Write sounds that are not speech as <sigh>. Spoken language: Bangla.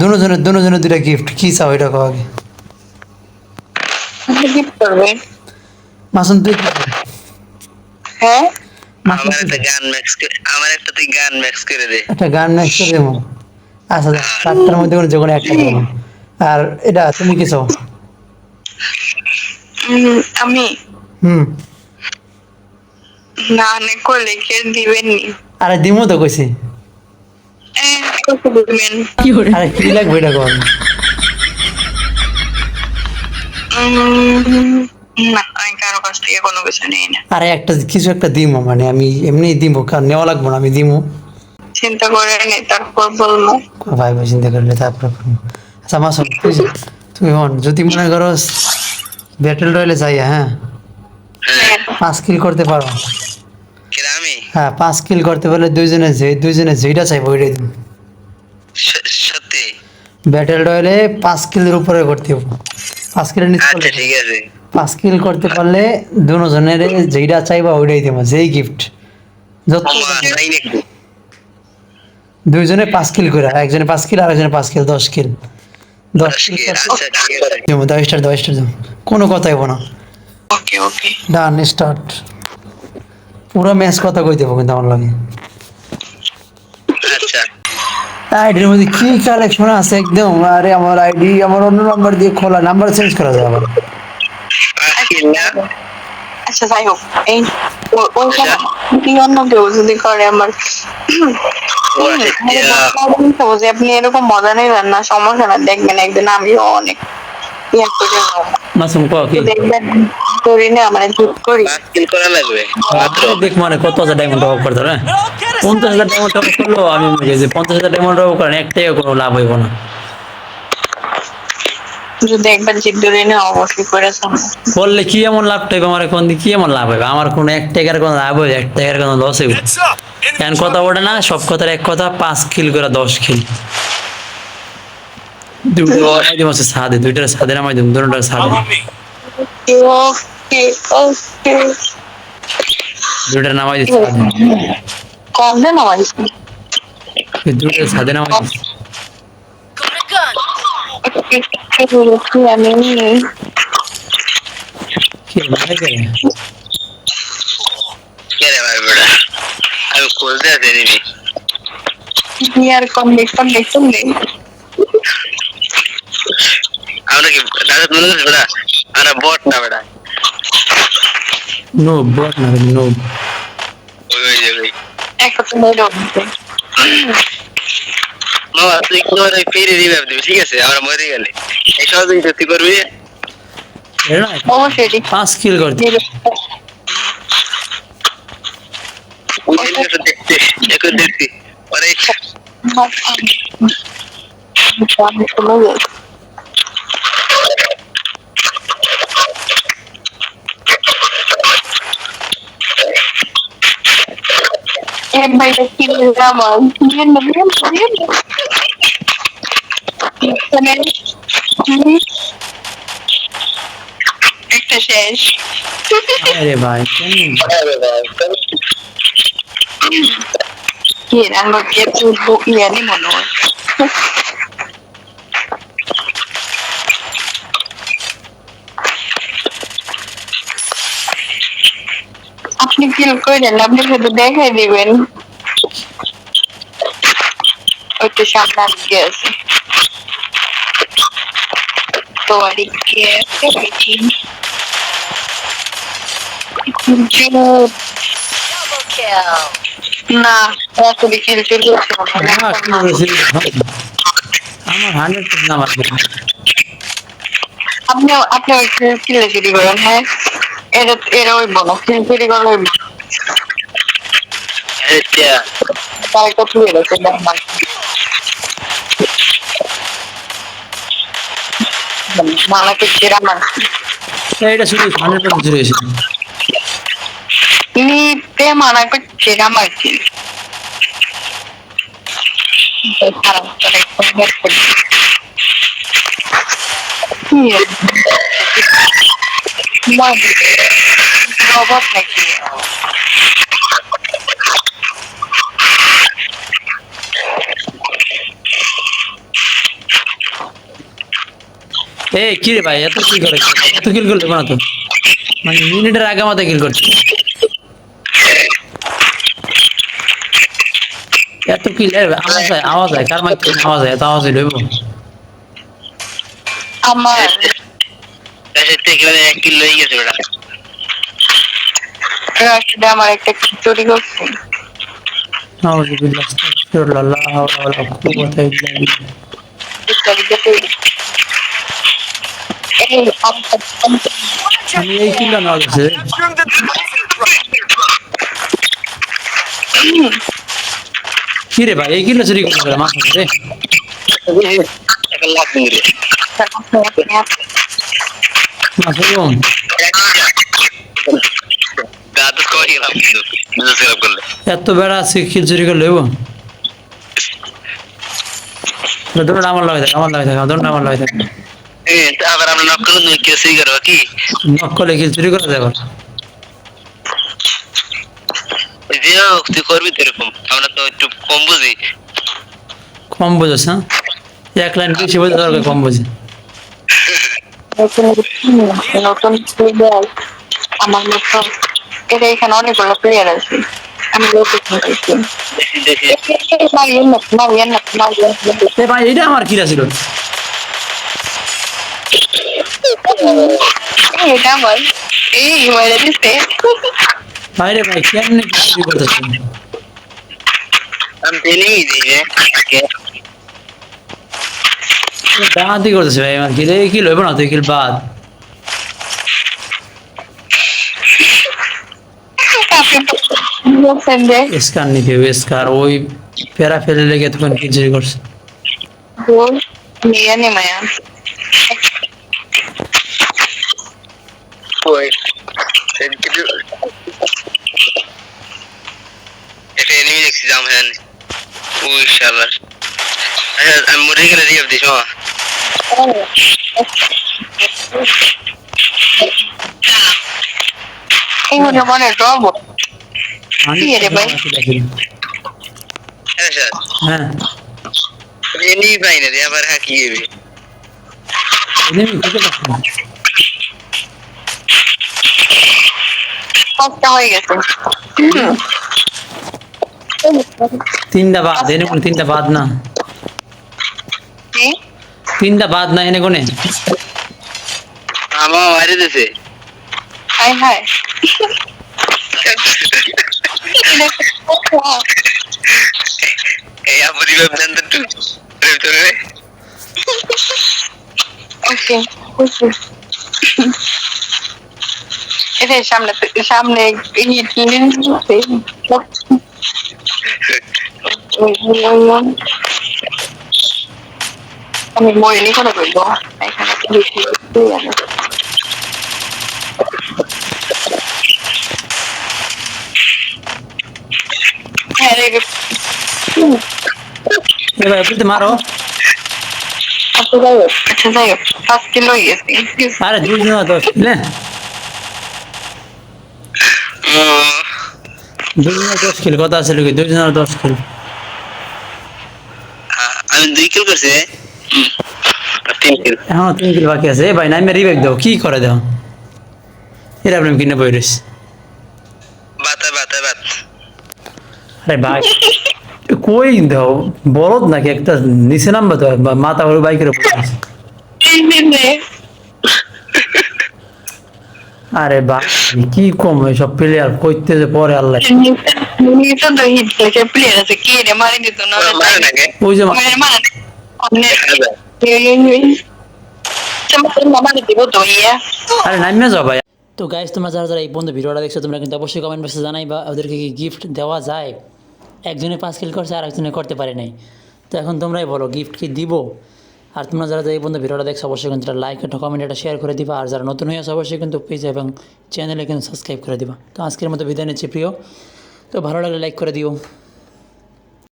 দুজনের দুজনের দুটা গিফট কি চাও এটা আগে? গিফট মাসুম তুই হ্যাঁ? আমার একটা গান ম্যাক্স আমার একটা তুই গান ম্যাক্স করে দে। একটা গান নেক্সট করে দেবো। আচ্ছা চারটার মধ্যে কোনো যে একটা দেবো। আর এটা তুমি কি চাও? আমি? হুম। না নে করলে কে দিবেন নি আরে দিমো তো কইছি। আরে কি লাগবে এটা কর না আমি কারও কাছ থেকে কোনো কিছু নেই না। আরে একটা কিছু একটা দিমো মানে আমি এমনি দিমো কারণ নেওয়া লাগবো না আমি দিমো। চিন্তা করে নে তারপর বলব। ভাই ভাই চিন্তা করলে তারপরে। আচ্ছা মাসুম <laughs> তুমি হন যদি মনে করো ব্যাটেল রয়েলে যাই হ্যাঁ? হ্যাঁ, পাঁচ কিল করতে পারো। হ্যাঁ পাঁচ কিল করতে পারলে দুইজনে যে দুইজনে যেটা চাইব ওইটাই ব্যাটেল রয়েলে পাঁচ কিলের উপরে করতে হবে। পাঁচ কিলের নিচে আচ্ছা ঠিক আছে। পাঁচ কিল করতে পারলে দুজনের যেটা চাইবা ওইটাই দেবো যেই গিফট যত দুইজনে পাঁচ কিল করে একজনে পাঁচ কিল আর একজনে পাঁচ কিল দশ কিল দশ কিল দেবো দশটার দশটার দেবো কোনো কথা হইব না। ডান স্টার্ট পুরো ম্যাচ কথা কই দেবো কিন্তু আমার লাগে। আইডির মধ্যে কি কালেকশন আছে একদম? আরে আমার আইডি আমার অন্য নাম্বার দিয়ে খোলা নাম্বার চেঞ্জ করা না আচ্ছা যাই হোক এই ওইখানে কি অন্য কেউ যদি করে আমার? ও আচ্ছা, যে আপনি এরকম মজা নেবেন না সমস্যা না দেখবেন একদিন আমিও অনেক ইয়ে করে দেখবেন করি না মানে করি। পাঁচ করা লাগবে মাত্র। দেখ মানে কত হাজার ডায়মন্ড অফ করতে হবে পঞ্চাশ হাজার ডায়মন্ড অফ করল আমি পঞ্চাশ হাজার ডায়মন্ড অফ করেন একটাই কোনো লাভ হইব না। যদি একবার জিদ ধরে না অবশ্যই করে বললে কি এমন লাভ টাইপ আমার কোন দিকে কি এমন লাভ হবে আমার কোনো এক টাকার কোনো লাভ হবে এক টাকার কোনো লস হইব। এখন কথা ওঠে না সব কথার এক কথা পাঁচ কিল করে দশ কিল দুটো সাদে দুইটার সাদে নামাই দিব দুটোটার সাদে. ওকে ওকে দুইটার নামাই দিচ্ছি সাদে কম দেন আমার দুইটার সাদে নামাই দিচ্ছি আমরা কি দাদা মনে করছিস বেটা আমরা বট না বেটা নো বট না নো ওই ওই যে ওই এক কথা মেরে উঠছে মামা তুই কোনো ফিরে রিভাইভ দিবি ঠিক আছে আমরা মরে গেলে এই সহযোগিতা তুই করবি অবশ্যই ঠিক পাঁচ কিল করতে ওই দিন একটু দেখতে একটু দেখতে পরে একটা শেষ আরে ভাই কি রান্না কে তুলবো ইয়ানি মনে হয় আপনি ফিল করেন আপনি শুধু দেখাই দিবেন ওইটা সামনে আজকে আছে তো আর কি পেয়েছি না আসলে কিল চলে? আমার হান্ড্রেড পার্সেন্ট আমার আপনি আপনি ওই কিলে চুরি করেন হ্যাঁ এটা এটা ওই বলো কিল চুরি করে ওই আচ্ছা তার একটা তুলে গেছে দেখবেন মালাকে কেরা মারছি এটা শুধু হান্ড্রেড পার্সেন্ট চলে এসেছে নিতে মানাকে কেরা মারছি খারাপ করে একদম বের করে দিই। কি এর? না, রোবট নাকি এই কি রে ভাই এত কি করে এত কিল করলে না তো মানে মিনিটের আগে আমাদের কিল করছে। এত কিল আওয়াজ হয় আওয়াজ হয় কার মাইক আওয়াজ হয় এত আওয়াজ আমার। কিলো গেছে আমার একটা চুরি করছে। কি রে ভাই, এই কিলটা চুরি করতে মাছ এত বেড়া আছে, কিল চুরি করলে এবং দোনটা আমার লাগে থাকে, আমার লাগে থাকে দোনটা আমার লাগে থাকে। আবার আমরা নক কেউ সেই করো কি? নক করলে চুরি করা যাবে? যে হোক, তুই করবি এরকম। আমরা তো একটু কম বুঝি। কম বোঝাস হ্যাঁ? এক লাইন বেশি বোঝা দরকার কম বোঝে। নতুন নতুন আমার নতুন এটা এখানে অনেকগুলো প্লেয়ার আছে আমি ভাই এটা আমার কিরা ছিল? এটা আমার এই মেরে দিতে ভাই কেমনে কি চুরি আমি জেনেই দিই যে করতেছে ভাই? আমার কিল কিল হইব না তুই কিল বাদ। আপনি তো বলছেন যে স্কার নিতে হবে স্কার ওই ফেরা ফেলে লেগে তখন চুরি করছে নিয়ে নে মায়া। ওই কিছু একটা এনিমি দেখছি জাম হ্যান ওই শালার আচ্ছা আমি মরে গেলে দিয়ে দিস মা এই মনে আমি কি রে ভাই? হ্যাঁ স্যার হ্যাঁ এনিমি পাই না রে আবার হ্যাঁ কি হবে হয়ে গেছে তিনটা বাদ এনে কোনে তিনটা বাদ না। তিনটা বাদ না এনে কোনে? আমার মারি দিছে। হাই হাই এই আপনি ভাবছেন তো ওকে ওকে সামনে সামনে আমি মরিনি করে বলব। এখানে হ্যাঁ রে এ ভাই বলতে মারো। আচ্ছা যাই হোক। আচ্ছা যাই হোক। পাঁচ কিলো হয়ে আরে দুই জন দশ কিলে দুই জন দশ কিল কথা আছে লোকে দুই জন দশ কিল আমি দুই কিল করছি। আর তিন কিল বাকি আছে। ভাই রিবেক দাও। কি করে দাও? এরা আপনি কিনে বই রয়েছে। বাতা বাতা বাত। আরে ভাই কই দাও? বলদ নাকি? একটা নিচে নামবে তো মাথা করে বাইকের উপর। আরে কি কম প্লেয়ার কইতে যে পরে আল্লাহ। ওই যে আরে নামে যাও ভাই। তো গাইস তোমরা যারা যারা এই পর্যন্ত ভিডিওটা দেখছ, তোমরা কিন্তু অবশ্যই কমেন্ট বক্সে জানাই বা ওদেরকে কি গিফট দেওয়া যায়? একজনে পাঁচ কিল করছে আর একজনে করতে পারে নাই। তো এখন তোমরাই বলো গিফট কি দিব? আর তোমরা যারা এই বন্ধু ভিডিওটা দেখছ, অবশ্যই কিন্তু লাইক একটা কমেন্ট একটা শেয়ার করে দিবা। আর যারা নতুন হয়ে অবশ্যই কিন্তু পেজ এবং চ্যানেলে কিন্তু সাবস্ক্রাইব করে দিবা। তো আজকের মতো বিদায় নিচ্ছি, প্রিয়। তো ভালো লাগলে লাইক করে দিও।